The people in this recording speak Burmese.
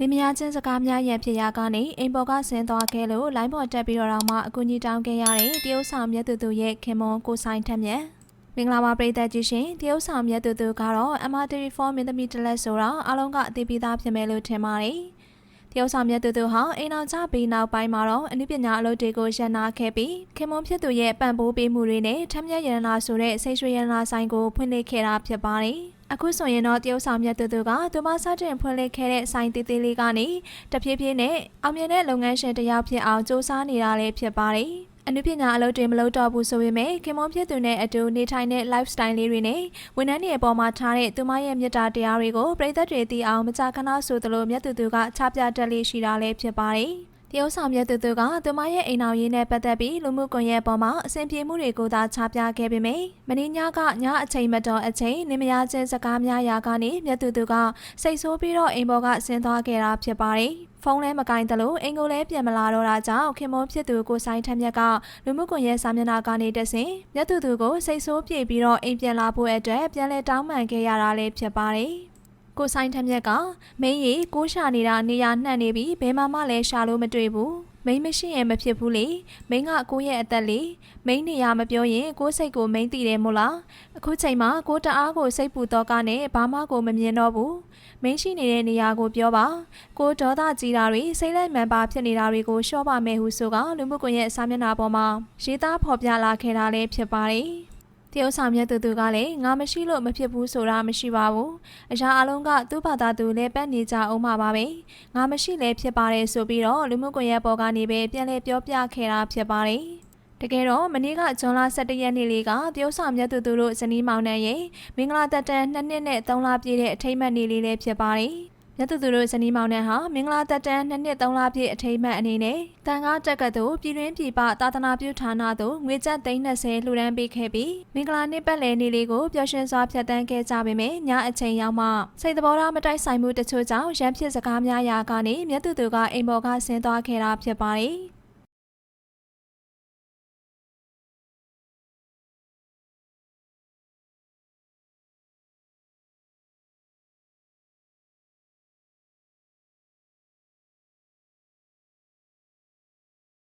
လင်မယားချင်းစကားများရန်ဖြစ်ရာကနေအိမ်ပေါ်ကဆင်းသွားခဲ့လို့လိုင်းပေါ်တက်ပြီးတော့တောင်မှအကူကြီးတောင်းခဲ့ရတဲ့တရုတ်ဆောင်မြတ်သူသူရဲ့ခင်မွန်ကိုဆိုင်ထက်မြက်မင်္ဂလာပါပရိသတ်ကြီးရှင်တရုတ်ဆောင်မြတ်သူသူကတော့ MR34 မင်းသမီးတလက်ဆိုတော့အားလုံးကအသိပေးသားဖြစ်မယ်လို့ထင်ပါတယ် တရုတ်ဆောင်မြတ်သူသူဟာအိမ်အောင်ချပြီးနောက်ပိုင်းမှာတော့အနုပညာအလုပ်တွေကိုရန်နာခဲ့ပြီးခင်မွန်ဖြစ်သူရဲ့ပံ့ပိုးပေးမှုတွေနဲ့ထမ်းမြတ်ရတနာဆိုတဲ့စိတ်ရွှေရတနာဆိုင်ကိုဖွင့်လှစ်ခဲ့တာဖြစ်ပါတယ်အခုဆိုရင်တော့တရုတ်ဆောင်မြတ်သူသူကသူမစတင်ဖွင့်လှစ်ခဲ့တဲ့ဆိုင်သေးသေးလေးကနေတဖြည်းဖြည်းနဲ့အောင်မြင်တဲ့လုပ်ငန်းရှင်တစ်ယောက်ဖြစ်အောင်စူးစမ်းနေတာလည်းဖြစ်ပါတယ် အနုပညာအလုပ်တွေမလုပ်တော့ဘူးဆိုပေမဲ့ခင်မွန်ဖြစ်သူနဲ့အတူနေထိုင်တဲ့ lifestyle လေးတွေနဲ့ဝန်ထမ်းတွေအပေါ်မှာထားတဲ့သူမရဲ့မေတ္တာတရားတွေကိုပြည်သက်တွေသိအောင်မကြာခဏဆိုသလိုမြတ်သူသူကချပြတတ်လေးရှိတာလည်းဖြစ်ပါတယ် တရုတ်ဆောင်မြတ်သူသူကသူမရဲ့အိမ်အောင်ရေးနဲ့ပတ်သက်ပြီးလူမှုကွန်ရက်ပေါ်မှာအဆင်ပြေမှုတွေကိုသာချပြခဲ့ပေမယ့်မင်းညကညအချိန်မတော်အချိန်နေမရချင်းစကားများရာကနေမြတ်သူသူကစိတ်ဆိုးပြီးတော့အိမ်ပေါ်ကဆင်းသွားခဲ့တာဖြစ်ပါတယ်ဖုန်းလဲမကင်တယ်လို့အင်ကိုလည်းပြန်မလာတော့တာကြောင့်ခင်မုန်းဖြစ်သူကိုဆိုင်ထက်မြက်ကလူမှုကွန်ရက်စာမျက်နှာကနေတဆင်မြတ်သူသူကိုစိတ်ဆိုးပြေပြီးတော့အိမ်ပြန်လာဖို့အတွက်ပြန်လဲတောင်းပန်ခဲ့ရတာလည်းဖြစ်ပါတယ် ကိုဆိုင်ထက်မြက်ကမင်းရီကိုရှာနေတာနေရာနှံ့နေပြီးဘယ်မှမလဲရှာလို့မတွေ့ဘူးမိန်းမရှိရင်မဖြစ်ဘူးလေမိန်းကကိုရဲ့အသက်လေမိန်းနေရမပြောရင်ကိုစိတ်ကိုမိန်းတည်တယ်မို့လားအခုချိန်မှာကိုတအားကိုစိတ်ပူတော့ကနဲ့ဘာမှကိုမမြင်တော့ဘူးမင်းရှိနေတဲ့နေရာကိုပြောပါကိုဒေါသကြီးတာတွေစိတ်လိုက်မှန်ပါဖြစ်နေတာတွေကိုရှော့ပါမယ်ဟုဆိုကလူမှုကွန်ရက်စာမျက်နှာပေါ်မှာရေးသားဖော်ပြလာခဲ့တာလည်းဖြစ်ပါတယ် တရုတ်ဆောင်မြတ်သူသူကလည်းငါမရှိလို့မဖြစ်ဘူးဆိုတာမရှိပါဘူးအရာအလုံးကသူ့ဘာသာသူလည်းပတ်နေကြအောင်မှာပါပဲငါမရှိလဲဖြစ်ပါတယ်ဆိုပြီးတော့လူမှုကွန်ရက်ပေါ်ကနေပဲပြန်လဲပြောပြခဲ့တာဖြစ်ပါတယ်တကယ်တော့မနေ့ကဇွန်လ17ရက်နေ့လေးကတရုတ်ဆောင်မြတ်သူသူတို့ဇနီးမောင်နှံရဲ့မင်္ဂလာတက်တန်း2နှစ်နဲ့3လပြည့်တဲ့အထိမ်းအမှတ်နေ့လေးလည်းဖြစ်ပါတယ် မြတ်သူသူတို့ဇနီးမောင်နှံဟာမင်္ဂလာတက်တန်း2နှစ်3လပြည့်အထိမ်းအမှတ်အနေနဲ့တန်ကားတက်ကသို့ပြည်တွင်းပြည်ပသာသနာပြုဌာနသို့ငွေကျပ်330လှူဒန်းပေးခဲ့ပြီးမင်္ဂလာနေ့ပတ်လည်နေ့လေးကိုပျော်ရွှင်စွာဖြတ်သန်းခဲ့ကြပေမယ့်ညအချိန်ရောက်မှစိတ်သဘောထားမတိုက်ဆိုင်မှုတချို့ကြောင့်ရန်ဖြစ်စကားများရာကနေမြတ်သူသူကအိမ်ပေါ်ကဆင်းသွားခဲ့တာဖြစ်ပါတယ်